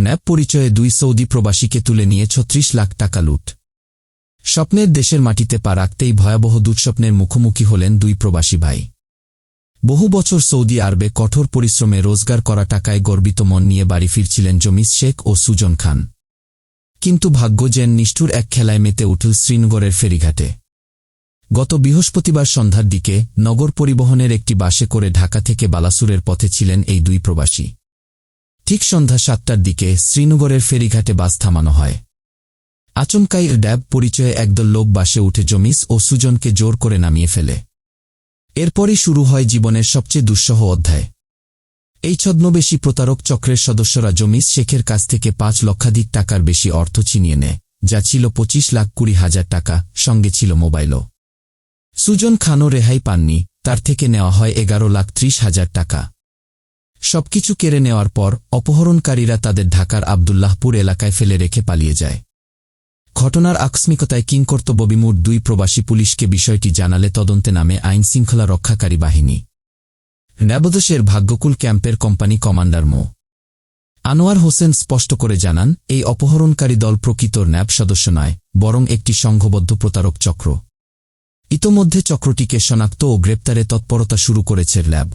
Nap পরিচয়ে দুই Saudi প্রবাসীকে তুলে নিয়ে ছত্রিশ লাখ টাকা লুট। স্বপ্নের দেশের মাটিতে পা রাখতেই ভয়াবহ দুঃস্বপ্নের মুখোমুখি হলেন দুই প্রবাসী ভাই। বহু বছর সৌদি আরবে কঠোর পরিশ্রমে রোজগার করা টাকায় গর্বিত মন নিয়ে বাড়ি ফিরছিলেন জমিস শেখ ও সুজন খান। কিন্তু ভাগ্য যেন নিষ্ঠুর এক খেলায় মেতে উঠল শ্রীনগরের ফেরিঘাটে। গত বৃহস্পতিবার সন্ধ্যার দিকে নগর পরিবহনের একটি বাসে করে ঢাকা থেকে বালাসুরের পথে ছিলেন এই দুই প্রবাসী। ঠিক সন্ধ্যা সাতটার দিকে শ্রীনগরের ফেরিঘাটে বাস থামানো হয়। আচমকাই ড্যাব পরিচয়ে একদল লোক বাসে উঠে জমিস ও সুজনকে জোর করে নামিয়ে ফেলে। এরপরই শুরু হয় জীবনের সবচেয়ে দুঃসহ অধ্যায়। এই ছদ্মবেশী প্রতারক চক্রের সদস্যরা জমিস শেখের কাছ থেকে পাঁচ লক্ষাধিক টাকার বেশি অর্থ ছিনিয়ে নেয়, যা ছিল পঁচিশ লাখ কুড়ি হাজার টাকা, সঙ্গে ছিল মোবাইলও। সুজন খানও রেহাই পাননি, তার থেকে নেওয়া হয় এগারো লাখ ত্রিশ হাজার টাকা। সবকিছু কেড়ে নেওয়ার পর অপহরণকারীরা তাদের ঢাকার আবদুল্লাহপুর এলাকায় ফেলে রেখে পালিয়ে যায়। ঘটনার আকস্মিকতায় কিংকর্তব্যবিমূর দুই প্রবাসী পুলিশকে বিষয়টি জানালে তদন্তে নামে আইন শৃঙ্খলা রক্ষাকারী বাহিনী। ন্যাবদোষের ভাগ্যকুল ক্যাম্পের কোম্পানি কমান্ডার মো। আনোয়ার হোসেন স্পষ্ট করে জানান, এই অপহরণকারী দল প্রকৃত ন্যাব সদস্য নয়, বরং একটি সংঘবদ্ধ প্রতারক চক্র। ইতোমধ্যে চক্রটিকে শনাক্ত ও গ্রেপ্তারে তৎপরতা শুরু করেছে ল্যাব।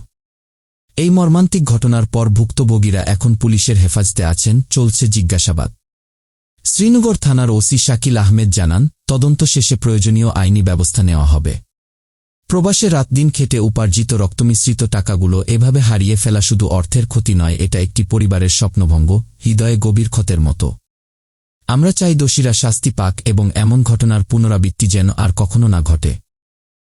এই মর্মান্তিক ঘটনার পর ভুক্তভোগীরা এখন পুলিশের হেফাজতে আছেন, চলছে জিজ্ঞাসাবাদ। শ্রীনগর থানার ওসি শাকিল আহমেদ জানান, তদন্ত শেষে প্রয়োজনীয় আইনি ব্যবস্থা নেওয়া হবে। প্রবাসে রাতদিন খেটে উপার্জিত রক্তমিশ্রিত টাকাগুলো এভাবে হারিয়ে ফেলা শুধু অর্থের ক্ষতি নয়, এটা একটি পরিবারের স্বপ্নভঙ্গ, হৃদয়ে গভীর ক্ষতের মতো। আমরা চাই দোষীরা শাস্তি পাক এবং এমন ঘটনার পুনরাবৃত্তি যেন আর কখনো না ঘটে।